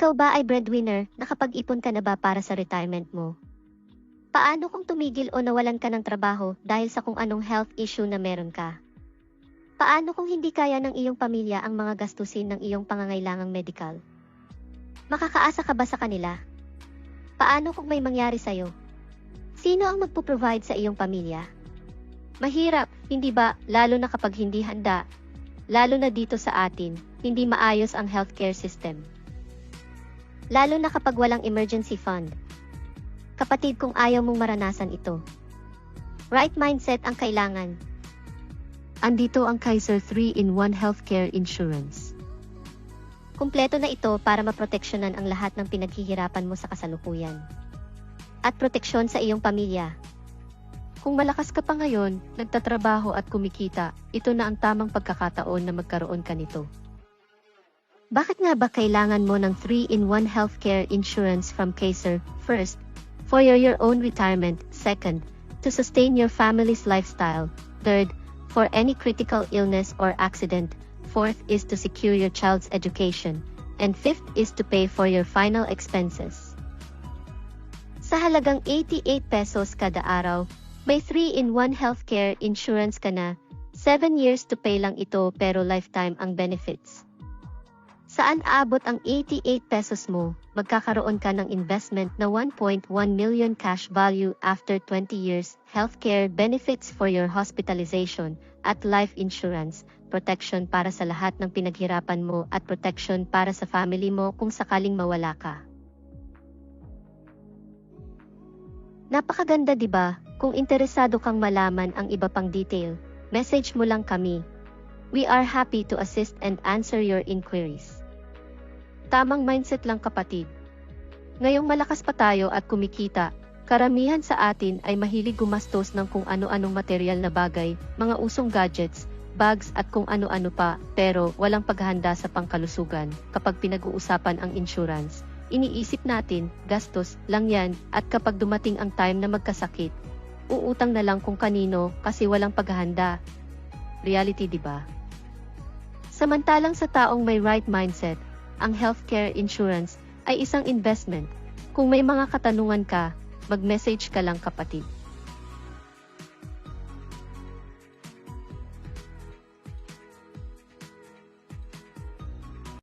Ikaw ba ay breadwinner? Nakapag-ipon ka na ba para sa retirement mo? Paano kung tumigil o nawalan ka ng trabaho dahil sa kung anong health issue na meron ka? Paano kung hindi kaya ng iyong pamilya ang mga gastusin ng iyong pangangailangang medical? Makakaasa ka ba sa kanila? Paano kung may mangyari sa'yo? Sino ang magpo-provide sa iyong pamilya? Mahirap, hindi ba, lalo na kapag hindi handa, lalo na dito sa atin, hindi maayos ang healthcare system. Lalo na kapag walang emergency fund. Kapatid kung ayaw mong maranasan ito. Right mindset ang kailangan. Andito ang Kaiser 3-in-1 Healthcare Insurance. Kumpleto na ito para maproteksyonan ang lahat ng pinaghihirapan mo sa kasalukuyan. At proteksyon sa iyong pamilya. Kung malakas ka pa ngayon, nagtatrabaho at kumikita, ito na ang tamang pagkakataon na magkaroon ka nito. Bakit nga ba kailangan mo ng 3-in-1 healthcare insurance from Kaiser? First, for your, your own retirement. Second, to sustain your family's lifestyle. Third, for any critical illness or accident. Fourth is to secure your child's education. And fifth is to pay for your final expenses. Sa halagang 88 pesos kada araw, may 3-in-1 healthcare insurance ka na. 7 years to pay lang ito pero lifetime ang benefits. Saan aabot ang 88 pesos mo? Magkakaroon ka ng investment na 1.1 million cash value after 20 years, healthcare benefits for your hospitalization, at life insurance, protection para sa lahat ng pinaghirapan mo at protection para sa family mo kung sakaling mawala ka. Napakaganda 'di ba? Kung interesado kang malaman ang iba pang detail, message mo lang kami. We are happy to assist and answer your inquiries. Tamang mindset lang kapatid. Ngayong malakas pa tayo at kumikita, karamihan sa atin ay mahilig gumastos ng kung ano-anong material na bagay, mga usong gadgets, bags at kung ano-ano pa, pero walang paghahanda sa pangkalusugan kapag pinag-uusapan ang insurance. Iniisip natin, gastos lang yan, at kapag dumating ang time na magkasakit, uutang na lang kung kanino kasi walang paghahanda. Reality 'di ba? Samantalang sa taong may right mindset, ang healthcare insurance ay isang investment. Kung may mga katanungan ka, mag-message ka lang kapatid.